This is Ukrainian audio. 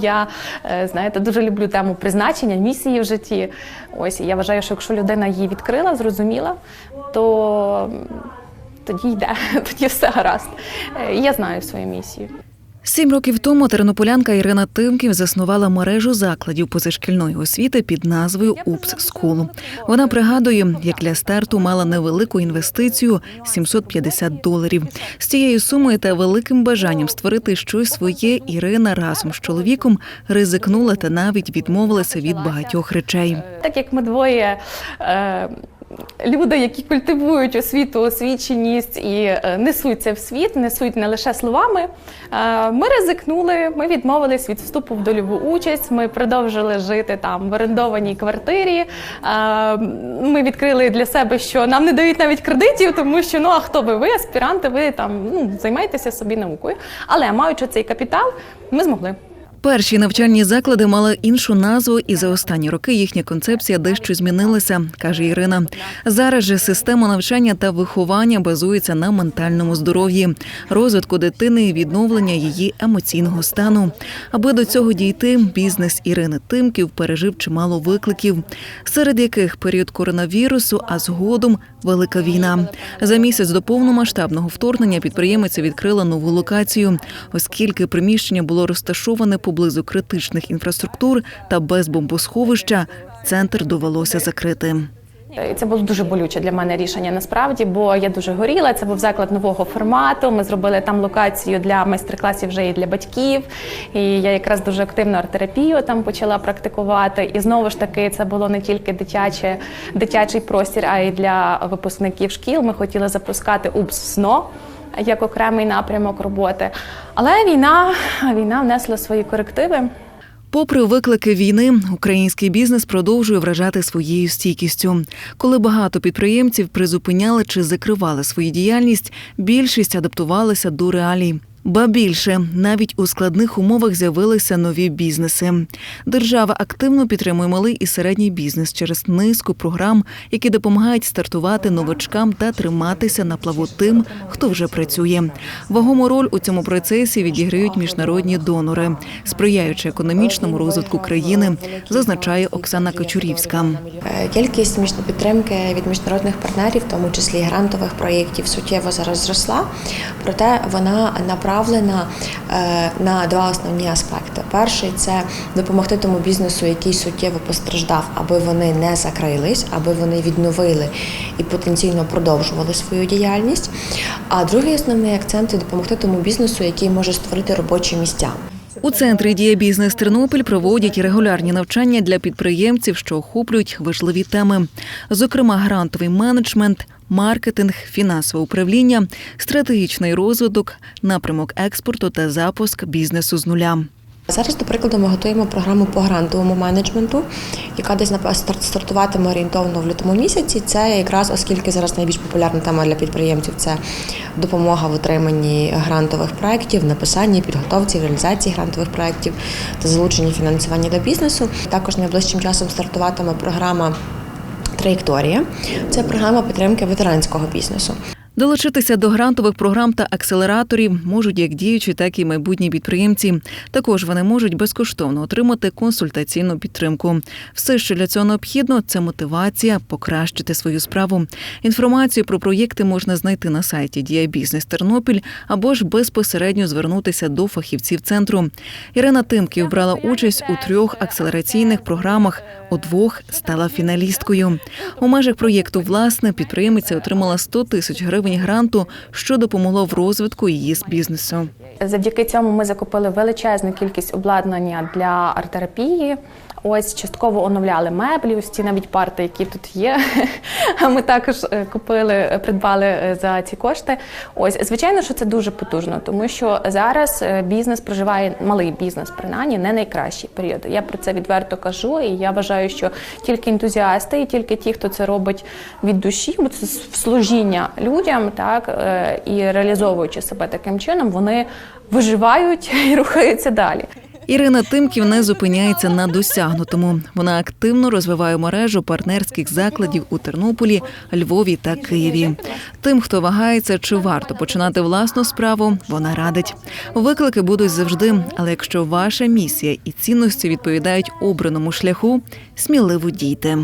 Я е, знаєте, дуже люблю тему призначення, місії в житті. Ось і я вважаю, що якщо людина її відкрила, зрозуміла, то тоді йде, тоді все гаразд. Е, Я знаю свою місію. Сім років тому тернополянка Ірина Тимків заснувала мережу закладів позашкільної освіти під назвою УПС Скул. Вона пригадує, як для старту мала невелику інвестицію 750 доларів. З цією сумою та великим бажанням створити щось своє Ірина разом з чоловіком ризикнула та навіть відмовилася від багатьох речей. Так як ми двоє. Е, Люди, які культивують освіту, освіченість і е, несуть це в світ, несуть не лише словами. е, Ми ризикнули, ми відмовились від вступу в дольову участь. Ми продовжили жити там в орендованій квартирі. Е, Ми відкрили для себе, що нам не дають навіть кредитів, тому що ну а хто ви? Ви аспіранти, ви там ну займаєтеся собі наукою. Але маючи цей капітал, ми змогли. Перші навчальні заклади мали іншу назву, і за останні роки їхня концепція дещо змінилася, каже Ірина. Зараз же система навчання та виховання базується на ментальному здоров'ї, розвитку дитини і відновлення її емоційного стану. Аби до цього дійти, бізнес Ірини Тимків пережив чимало викликів, серед яких період коронавірусу, а згодом велика війна. За місяць до повномасштабного вторгнення підприємиця відкрила нову локацію, оскільки приміщення було розташоване поблизу критичних інфраструктур та без бомбосховища. Центр довелося закрити. Це було дуже болюче для мене рішення насправді, бо я дуже горіла. Це був заклад нового формату. Ми зробили там локацію для майстер-класів вже і для батьків. І я якраз дуже активно арт-терапію там почала практикувати. І знову ж таки, це було не тільки дитяче, дитячий простір, а й для випускників шкіл. Ми хотіли запускати УПС СНО як окремий напрямок роботи. Але війна, війна внесла свої корективи. Попри виклики війни, український бізнес продовжує вражати своєю стійкістю. Коли багато підприємців призупиняли чи закривали свою діяльність, більшість адаптувалися до реалій. Ба більше навіть у складних умовах з'явилися нові бізнеси. Держава активно підтримує малий і середній бізнес через низку програм, які допомагають стартувати новачкам та триматися на плаву тим, хто вже працює. Вагому роль у цьому процесі відіграють міжнародні донори, сприяючи економічному розвитку країни, зазначає Оксана Кочурівська. Е, Кількість підтримки від міжнародних партнерів, в тому числі грантових проєктів, суттєво зараз зросла. Проте вона направлена е, на два основні аспекти. Перший це допомогти тому бізнесу, який суттєво постраждав, аби вони не закрились, аби вони відновили і потенційно продовжували свою діяльність. А другий основний акцент це допомогти тому бізнесу, який може створити робочі місця. У центрі «Дія Бізнес Тернопіль проводять регулярні навчання для підприємців, що охоплюють важливі теми, зокрема грантовий менеджмент, маркетинг, фінансове управління, стратегічний розвиток, напрямок експорту та запуск бізнесу з нуля. Зараз, до прикладу, ми готуємо програму по грантовому менеджменту, яка десь старт- стартуватиме орієнтовно в лютому місяці. Це якраз оскільки зараз найбільш популярна тема для підприємців це допомога в отриманні грантових проєктів, написанні, підготовці, реалізації грантових проєктів та залученні фінансування до бізнесу. Також найближчим часом стартуватиме програма. Траєкторія це програма підтримки ветеранського бізнесу. Долучитися до грантових програм та акселераторів можуть як діючі, так і майбутні підприємці. Також вони можуть безкоштовно отримати консультаційну підтримку. Все, що для цього необхідно, це мотивація покращити свою справу. Інформацію про проєкти можна знайти на сайті Дія Бізнес Тернопіль або ж безпосередньо звернутися до фахівців центру. Ірина Тимків брала участь у трьох акселераційних програмах. У двох стала фіналісткою. У межах проєкту власне підприємиця отримала 100 тисяч гривень гранту, що допомогло в розвитку її з бізнесу. Завдяки цьому ми закупили величезну кількість обладнання для арт-терапії. Ось частково оновляли меблі, ось ці навіть парти, які тут є. Ми також е, купили, е, придбали е, за ці кошти. Ось, звичайно, що це дуже потужно, тому що зараз бізнес проживає малий бізнес, принаймні не найкращий період. Я про це відверто кажу, і я вважаю, що тільки ентузіасти і тільки ті, хто це робить від душі, бо це служіння людям, так е, і реалізовуючи себе таким чином, вони виживають і рухаються далі. Ірина Тимків не зупиняється на досягнутому. Вона активно розвиває мережу партнерських закладів у Тернополі, Львові та Києві. Тим, хто вагається, чи варто починати власну справу, вона радить. Виклики будуть завжди, але якщо ваша місія і цінності відповідають обраному шляху, сміливо дійте.